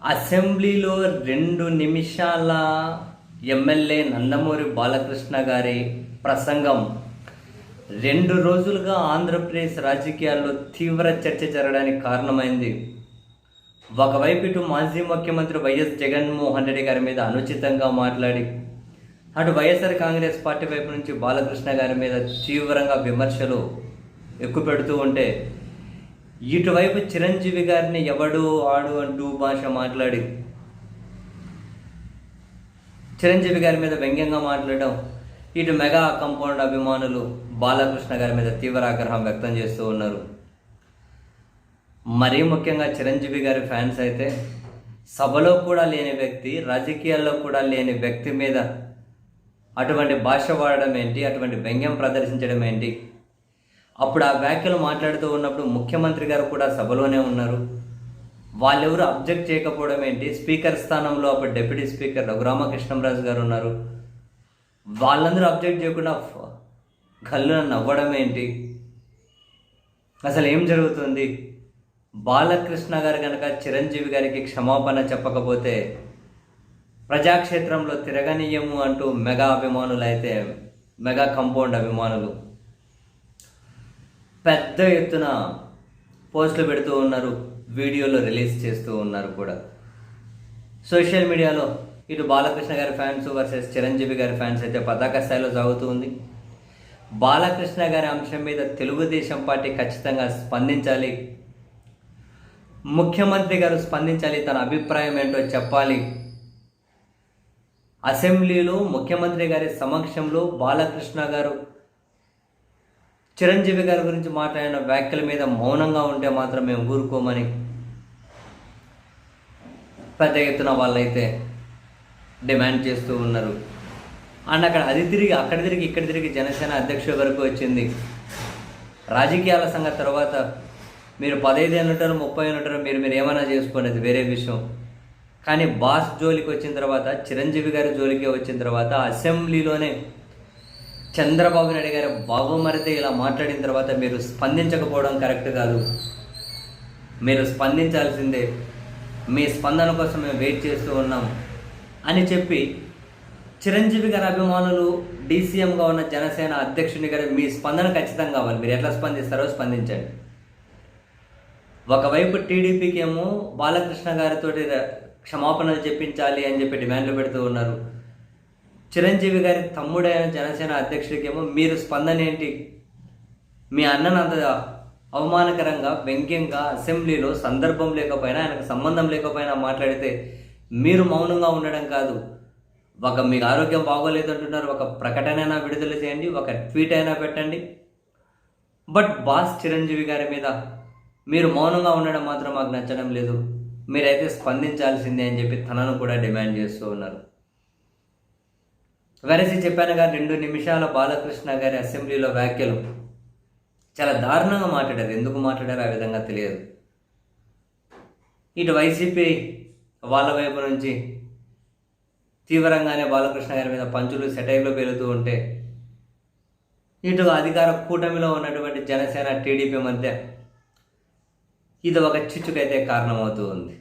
అసెంబ్లీలో రెండు నిమిషాల ఎమ్మెల్యే నందమూరి బాలకృష్ణ గారి ప్రసంగం. రెండు రోజులుగా ఆంధ్రప్రదేశ్ రాజకీయాల్లో తీవ్ర చర్చ జరగడానికి కారణమైంది. ఒకవైపు ఇటు మాజీ ముఖ్యమంత్రి వైఎస్ జగన్మోహన్ రెడ్డి గారి మీద అనుచితంగా మాట్లాడి అటు వైఎస్ఆర్ కాంగ్రెస్ పార్టీ వైపు నుంచి బాలకృష్ణ గారి మీద తీవ్రంగా విమర్శలు ఎక్కువ పెడుతూ ఉంటే ఇటువైపు చిరంజీవి గారిని ఎవడు ఆడు అంటూ భాష మాట్లాడి చిరంజీవి గారి మీద వ్యంగ్యంగా మాట్లాడడం ఇటు మెగా కంపౌండ్ అభిమానులు బాలకృష్ణ గారి మీద తీవ్ర ఆగ్రహం వ్యక్తం చేస్తూ ఉన్నారు. మరీ ముఖ్యంగా చిరంజీవి గారి ఫ్యాన్స్ అయితే సభలో కూడా లేని వ్యక్తి రాజకీయాల్లో కూడా లేని వ్యక్తి మీద అటువంటి భాష వాడడం ఏంటి? అటువంటి వ్యంగ్యం ప్రదర్శించడం ఏంటి? అప్పుడు ఆ వ్యాఖ్యలు మాట్లాడుతూ ఉన్నప్పుడు ముఖ్యమంత్రి గారు కూడా సభలోనే ఉన్నారు. వాళ్ళెవరు అబ్జెక్ట్ చేయకపోవడం ఏంటి? స్పీకర్ స్థానంలో అప్పుడు డిప్యూటీ స్పీకర్ రఘురామకృష్ణంరాజు గారు ఉన్నారు. వాళ్ళందరూ అబ్జెక్ట్ చేయకుండా కళ్ళు నవ్వడం ఏంటి? అసలు ఏం జరుగుతుంది? బాలకృష్ణ గారు కనుక చిరంజీవి గారికి క్షమాపణ చెప్పకపోతే ప్రజాక్షేత్రంలో తిరగనీయము అంటూ మెగా అభిమానులు అయితే మెగా కంపౌండ్ అభిమానులు పెద్ద ఎత్తున పోస్టులు పెడుతూ ఉన్నారు వీడియోలు రిలీజ్ చేస్తూ ఉన్నారు కూడా. సోషల్ మీడియాలో ఇటు బాలకృష్ణ గారి ఫ్యాన్స్ వర్సెస్ చిరంజీవి గారి ఫ్యాన్స్ అయితే పతాక స్థాయిలో సాగుతూ ఉంది. బాలకృష్ణ గారి అంశం మీద తెలుగుదేశం పార్టీ ఖచ్చితంగా స్పందించాలి. ముఖ్యమంత్రి గారు స్పందించాలి తన అభిప్రాయం ఏంటో చెప్పాలి. అసెంబ్లీలో ముఖ్యమంత్రి గారి సమక్షంలో బాలకృష్ణ గారు చిరంజీవి గారి గురించి మాట్లాడిన వ్యాఖ్యల మీద మౌనంగా ఉంటే మాత్రం మేము ఊరుకోమని పెద్ద ఎత్తున వాళ్ళైతే డిమాండ్ చేస్తూ ఉన్నారు. అండ్ అక్కడ అది తిరిగి అక్కడ తిరిగి ఇక్కడ తిరిగి జనసేన అధ్యక్షుడి వరకు వచ్చింది. రాజకీయాల సంగతి తర్వాత మీరు పదహైదు ఉంటారు ముప్పై ఉంటారు మీరు మీరు ఏమైనా చేసుకోండి అది వేరే విషయం. కానీ బాస్ జోలికి వచ్చిన తర్వాత చిరంజీవి గారి జోలికి వచ్చిన తర్వాత అసెంబ్లీలోనే చంద్రబాబు నాయుడు గారు బాబుమరితే ఇలా మాట్లాడిన తర్వాత మీరు స్పందించకపోవడం కరెక్ట్ కాదు. మీరు స్పందించాల్సిందే మీ స్పందన కోసం మేము వెయిట్ చేస్తూ ఉన్నాం అని చెప్పి చిరంజీవి గారి అభిమానులు డీసీఎంగా ఉన్న జనసేన అధ్యక్షుని గారు మీ స్పందన ఖచ్చితంగా కావాలి. మీరు ఎట్లా స్పందిస్తారో స్పందించండి. ఒకవైపు టీడీపీకి ఏమో బాలకృష్ణ గారితో క్షమాపణలు చెప్పించాలి అని చెప్పి డిమాండ్లు పెడుతూ ఉన్నారు. చిరంజీవి గారి తమ్ముడైన జనసేన అధ్యక్షుడికేమో మీరు స్పందన ఏంటి మీ అన్ననంత అవమానకరంగా వ్యంగ్యంగా అసెంబ్లీలో సందర్భం లేకపోయినా ఆయనకు సంబంధం లేకపోయినా మాట్లాడితే మీరు మౌనంగా ఉండడం కాదు. ఒక మీకు ఆరోగ్యం బాగోలేదు అంటున్నారు ఒక ప్రకటన అయినా విడుదల చేయండి ఒక ట్వీట్ అయినా పెట్టండి. బట్ బాస్ చిరంజీవి గారి మీద మీరు మౌనంగా ఉండడం మాత్రం మాకు నచ్చడం లేదు. మీరైతే స్పందించాల్సిందే అని చెప్పి తనను కూడా డిమాండ్ చేస్తూ ఉన్నారు. వెరసి చెప్పానుగా రెండు నిమిషాల బాలకృష్ణ గారి అసెంబ్లీలో వ్యాఖ్యలు. చాలా దారుణంగా మాట్లాడారు. ఎందుకు మాట్లాడారు ఆ విధంగా తెలియదు. ఇటు వైసీపీ వాళ్ళ వైపు నుంచి తీవ్రంగానే బాలకృష్ణ గారి మీద పంచులు సెటైర్లు పేలుతూ ఉంటే ఇటు అధికార కూటమిలో ఉన్నటువంటి జనసేన టీడీపీ మధ్య ఇది ఒక చిచ్చుకైతే కారణమవుతూ ఉంది.